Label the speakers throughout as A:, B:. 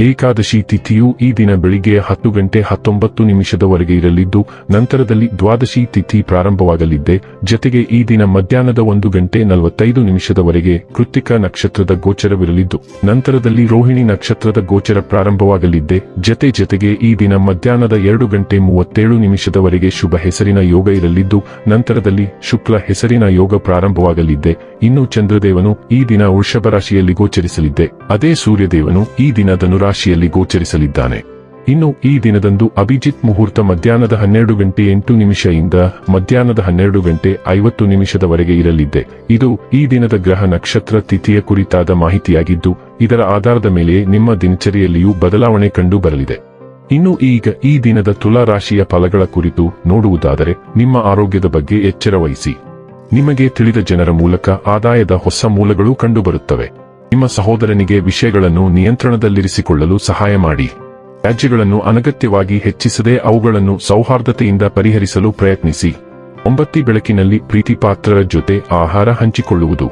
A: ಏಕಾದಶಿ ತಿಥಿಯು ಈ ದಿನ ಬೆಳಿಗ್ಗೆ ಹತ್ತು ಗಂಟೆ ಹತ್ತೊಂಬತ್ತು ನಿಮಿಷದವರೆಗೆ ಇರಲಿದ್ದು, ನಂತರದಲ್ಲಿ ದ್ವಾದಶಿ ತಿಥಿ ಪ್ರಾರಂಭವಾಗಲಿದ್ದೆ. ಜತೆಗೆ ಈ ದಿನ ಮಧ್ಯಾಹ್ನದ ಒಂದು ಗಂಟೆ ನಲವತ್ತೈದು ನಿಮಿಷದವರೆಗೆ ಕೃತಿಕ ನಕ್ಷತ್ರದ ಗೋಚರವಿರಲಿದ್ದು, ನಂತರದಲ್ಲಿ ರೋಹಿಣಿ ನಕ್ಷತ್ರದ ಗೋಚರ ಪ್ರಾರಂಭವಾಗಲಿದ್ದೆ. ಜತೆ ಜತೆಗೆ ಈ ದಿನ ಮಧ್ಯಾಹ್ನದ ಎರಡು ಗಂಟೆ ಮೂವತ್ತೇಳು ನಿಮಿಷದವರೆಗೆ ಶುಭ ಹೆಸರಿನ ಯೋಗ ಇರಲಿದ್ದು, ನಂತರದಲ್ಲಿ ಶುಕ್ಲ ಹೆಸರಿನ ಯೋಗ ಪ್ರಾರಂಭವಾಗಲಿದ್ದೆ. ಇನ್ನು ಚಂದ್ರದೇವನು ಈ ದಿನ ವೃಷಭ ರಾಶಿಯಲ್ಲಿ ಗೋಚರಿಸಲಿದ್ದೆ. ಅದೇ ಸೂರ್ಯದೇವನು ಈ ದಿನ ಧನುರಾಶಿಯಲ್ಲಿ ಗೋಚರಿಸಲಿದ್ದಾನೆ. ಇನ್ನು ಈ ದಿನದಂದು ಅಭಿಜಿತ್ ಮುಹೂರ್ತ ಮಧ್ಯಾಹ್ನದ ಹನ್ನೆರಡು ಗಂಟೆ ಎಂಟು ನಿಮಿಷದಿಂದ ಮಧ್ಯಾಹ್ನದ ಹನ್ನೆರಡು ಗಂಟೆ ಐವತ್ತು ನಿಮಿಷದವರೆಗೆ ಇರಲಿದೆ. ಇದು ಈ ದಿನದ ಗ್ರಹ ನಕ್ಷತ್ರ ತಿಥಿಯ ಕುರಿತಾದ ಮಾಹಿತಿಯಾಗಿದ್ದು, ಇದರ ಆಧಾರದ ಮೇಲೆ ನಿಮ್ಮ ದಿನಚರಿಯಲ್ಲಿಯೂ ಬದಲಾವಣೆ ಕಂಡು ಬರಲಿದೆ ಇನ್ನು ಈಗ ಈ ದಿನದ ತುಲಾ ರಾಶಿಯ ಫಲಗಳ ಕುರಿತು ನೋಡುವುದಾದರೆ, ನಿಮ್ಮ ಆರೋಗ್ಯದ ಬಗ್ಗೆ ಎಚ್ಚರ ವಹಿಸಿ ನಿಮಗೆ ತಿಳಿದ ಜನರ ಮೂಲಕ ಆದಾಯದ ಹೊಸ ಮೂಲಗಳು ಕಂಡುಬರುತ್ತವೆ. ನಿಮ್ಮ ಸಹೋದರನಿಗೆ ವಿಷಯಗಳನ್ನು ನಿಯಂತ್ರಣದಲ್ಲಿರಿಸಿಕೊಳ್ಳಲು ಸಹಾಯ ಮಾಡಿ. ವ್ಯಾಜ್ಯಗಳನ್ನು ಅನಗತ್ಯವಾಗಿ ಹೆಚ್ಚಿಸದೆ ಅವುಗಳನ್ನು ಸೌಹಾರ್ದತೆಯಿಂದ ಪರಿಹರಿಸಲು ಪ್ರಯತ್ನಿಸಿ. ಒಂಬತ್ತಿ ಬೆಳಕಿನಲ್ಲಿ ಪ್ರೀತಿಪಾತ್ರರ ಜೊತೆ ಆಹಾರ ಹಂಚಿಕೊಳ್ಳುವುದು.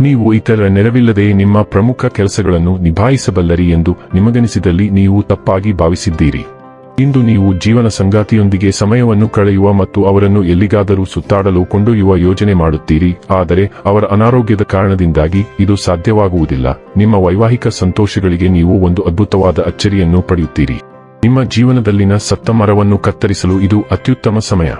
A: ನೀವು ಇತರ ನೆರವಿಲ್ಲದೆ ನಿಮ್ಮ ಪ್ರಮುಖ ಕೆಲಸಗಳನ್ನು ನಿಭಾಯಿಸಬಲ್ಲರಿ ಎಂದು ನಿಮಗನಿಸಿದಲ್ಲಿ ನೀವು ತಪ್ಪಾಗಿ ಭಾವಿಸಿದ್ದೀರಿ. ಇಂದು ನೀವು ಜೀವನ ಸಂಗಾತಿಯೊಂದಿಗೆ ಸಮಯವನ್ನು ಕಳೆಯುವ ಮತ್ತು ಅವರನ್ನು ಎಲ್ಲಿಗಾದರೂ ಸುತ್ತಾಡಲು ಕೊಂಡೊಯ್ಯುವ ಯೋಜನೆ ಮಾಡುತ್ತೀರಿ. ಆದರೆ ಅವರ ಅನಾರೋಗ್ಯದ ಕಾರಣದಿಂದಾಗಿ ಇದು ಸಾಧ್ಯವಾಗುವುದಿಲ್ಲ. ನಿಮ್ಮ ವೈವಾಹಿಕ ಸಂತೋಷಗಳಿಗೆ ನೀವು ಒಂದು ಅದ್ಭುತವಾದ ಅಚ್ಚರಿಯನ್ನು ಪಡೆಯುತ್ತೀರಿ. ನಿಮ್ಮ ಜೀವನದಲ್ಲಿನ ಸತ್ತ ಮರವನ್ನು ಕತ್ತರಿಸಲು ಇದು ಅತ್ಯುತ್ತಮ ಸಮಯ.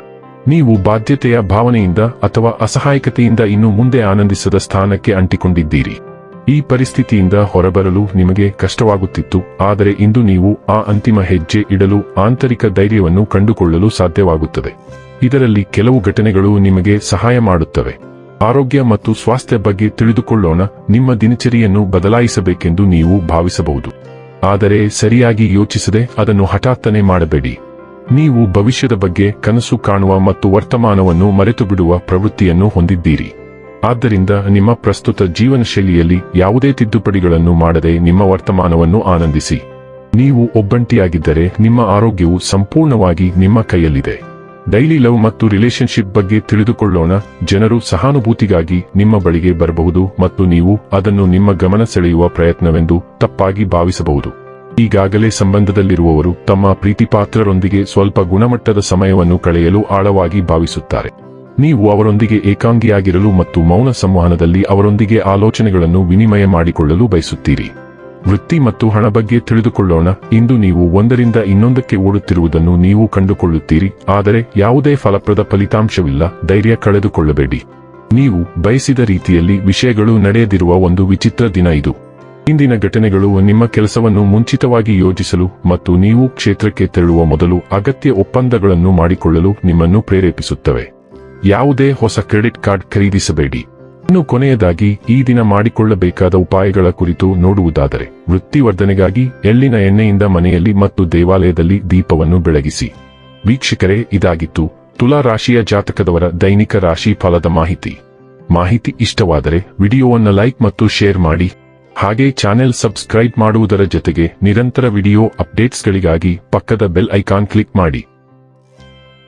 A: ನೀವು ಬಾಧ್ಯತೆಯ ಭಾವನೆಯಿಂದ ಅಥವಾ ಅಸಹಾಯಕತೆಯಿಂದ ಇನ್ನು ಮುಂದೆ ಆನಂದಿಸದ ಸ್ಥಾನಕ್ಕೆ ಅಂಟಿಕೊಂಡಿದ್ದೀರಿ. ಈ ಪರಿಸ್ಥಿತಿಯಿಂದ ಹೊರಬರಲು ನಿಮಗೆ ಕಷ್ಟವಾಗುತ್ತಿತ್ತು, ಆದರೆ ಇಂದು ನೀವು ಆ ಅಂತಿಮ ಹೆಜ್ಜೆ ಇಡಲು ಆಂತರಿಕ ಧೈರ್ಯವನ್ನು ಕಂಡುಕೊಳ್ಳಲು ಸಾಧ್ಯವಾಗುತ್ತದೆ. ಇದರಲ್ಲಿ ಕೆಲವು ಘಟನೆಗಳು ನಿಮಗೆ ಸಹಾಯ ಮಾಡುತ್ತವೆ. ಆರೋಗ್ಯ ಮತ್ತು ಸ್ವಾಸ್ಥ್ಯ ಬಗ್ಗೆ ತಿಳಿದುಕೊಳ್ಳೋಣ, ನಿಮ್ಮ ದಿನಚರಿಯನ್ನು ಬದಲಾಯಿಸಬೇಕೆಂದು ನೀವು ಭಾವಿಸಬಹುದು. ಆದರೆ ಸರಿಯಾಗಿ ಯೋಚಿಸದೆ ಅದನ್ನು ಹಠಾತ್ತನೆ ಮಾಡಬೇಡಿ. ನೀವು ಭವಿಷ್ಯದ ಬಗ್ಗೆ ಕನಸು ಕಾಣುವ ಮತ್ತು ವರ್ತಮಾನವನ್ನು ಮರೆತು ಬಿಡುವ ಪ್ರವೃತ್ತಿಯನ್ನು ಹೊಂದಿದ್ದೀರಿ. ಆದ್ದರಿಂದ ನಿಮ್ಮ ಪ್ರಸ್ತುತ ಜೀವನ ಶೈಲಿಯಲ್ಲಿ ಯಾವುದೇ ತಿದ್ದುಪಡಿಗಳನ್ನು ಮಾಡದೆ ನಿಮ್ಮ ವರ್ತಮಾನವನ್ನು ಆನಂದಿಸಿ. ನೀವು ಒಬ್ಬಂಟಿಯಾಗಿದ್ದರೆ ನಿಮ್ಮ ಆರೋಗ್ಯವು ಸಂಪೂರ್ಣವಾಗಿ ನಿಮ್ಮ ಕೈಯಲ್ಲಿದೆ. ಡೈಲಿ ಲವ್ ಮತ್ತು ರಿಲೇಶನ್ಶಿಪ್ ಬಗ್ಗೆ ತಿಳಿದುಕೊಳ್ಳೋಣ, ಜನರು ಸಹಾನುಭೂತಿಗಾಗಿ ನಿಮ್ಮ ಬಳಿಗೆ ಬರಬಹುದು ಮತ್ತು ನೀವು ಅದನ್ನು ನಿಮ್ಮ ಗಮನ ಸೆಳೆಯುವ ಪ್ರಯತ್ನವೆಂದು ತಪ್ಪಾಗಿ ಭಾವಿಸಬಹುದು. ಈಗಾಗಲೇ ಸಂಬಂಧದಲ್ಲಿರುವವರು ತಮ್ಮ ಪ್ರೀತಿಪಾತ್ರರೊಂದಿಗೆ ಸ್ವಲ್ಪ ಗುಣಮಟ್ಟದ ಸಮಯವನ್ನು ಕಳೆಯಲು ಆಳವಾಗಿ ಭಾವಿಸುತ್ತಾರೆ. ನೀವು ಅವರೊಂದಿಗೆ ಏಕಾಂಗಿಯಾಗಿರಲು ಮತ್ತು ಮೌನ ಸಂವಹನದಲ್ಲಿ ಅವರೊಂದಿಗೆ ಆಲೋಚನೆಗಳನ್ನು ವಿನಿಮಯ ಮಾಡಿಕೊಳ್ಳಲು ಬಯಸುತ್ತೀರಿ. ವೃತ್ತಿ ಮತ್ತು ಹಣ ಬಗ್ಗೆ ತಿಳಿದುಕೊಳ್ಳೋಣ. ಇಂದು ನೀವು ಒಂದರಿಂದ ಇನ್ನೊಂದಕ್ಕೆ ಓಡುತ್ತಿರುವುದನ್ನು ನೀವು ಕಂಡುಕೊಳ್ಳುತ್ತೀರಿ. ಆದರೆ ಯಾವುದೇ ಫಲಪ್ರದ ಫಲಿತಾಂಶವಿಲ್ಲ. ಧೈರ್ಯ ಕಳೆದುಕೊಳ್ಳಬೇಡಿ. ನೀವು ಬಯಸಿದ ರೀತಿಯಲ್ಲಿ ವಿಷಯಗಳು ನಡೆಯದಿರುವ ಒಂದು ವಿಚಿತ್ರ ದಿನ ಇದು. ಇಂದಿನ ಘಟನೆಗಳು ನಿಮ್ಮ ಕೆಲಸವನ್ನು ಮುಂಚಿತವಾಗಿ ಯೋಜಿಸಲು ಮತ್ತು ನೀವು ಕ್ಷೇತ್ರಕ್ಕೆ ತೆರಳುವ ಮೊದಲು ಅಗತ್ಯ ಒಪ್ಪಂದಗಳನ್ನು ಮಾಡಿಕೊಳ್ಳಲು ನಿಮ್ಮನ್ನು ಪ್ರೇರೇಪಿಸುತ್ತವೆ. ಯಾವುದೇ ಹೊಸ ಕ್ರೆಡಿಟ್ ಕಾರ್ಡ್ ಖರೀದಿಸಬೇಡಿ. ಇನ್ನು ಕೊನೆಯದಾಗಿ, ಈ ದಿನ ಮಾಡಿಕೊಳ್ಳಬೇಕಾದ ಉಪಾಯಗಳ ಕುರಿತು ನೋಡುವುದಾದರೆ, ವೃತ್ತಿವರ್ಧನೆಗಾಗಿ ಎಳ್ಳಿನ ಎಣ್ಣೆಯಿಂದ ಮನೆಯಲ್ಲಿ ಮತ್ತು ದೇವಾಲಯದಲ್ಲಿ ದೀಪವನ್ನು ಬೆಳಗಿಸಿ. ವೀಕ್ಷಕರೇ, ಇದಾಗಿತ್ತು. ತುಲಾ ರಾಶಿಯ ಜಾತಕದವರ ದೈನಿಕ ರಾಶಿ ಫಲದ ಮಾಹಿತಿ. ಮಾಹಿತಿ ಇಷ್ಟವಾದರೆ, ವಿಡಿಯೋವನ್ನು ಲೈಕ್ ಮತ್ತು ಶೇರ್ ಮಾಡಿ. ಹಾಗೆ ಚಾನೆಲ್ ಸಬ್ಸ್ಕ್ರೈಬ್ ಮಾಡುವುದರ ಜೊತೆಗೆ ನಿರಂತರ ವಿಡಿಯೋ ಅಪ್ಡೇಟ್ಸ್ಗಳಿಗಾಗಿ ಪಕ್ಕದ ಬೆಲ್ ಐಕಾನ್ ಕ್ಲಿಕ್ ಮಾಡಿ.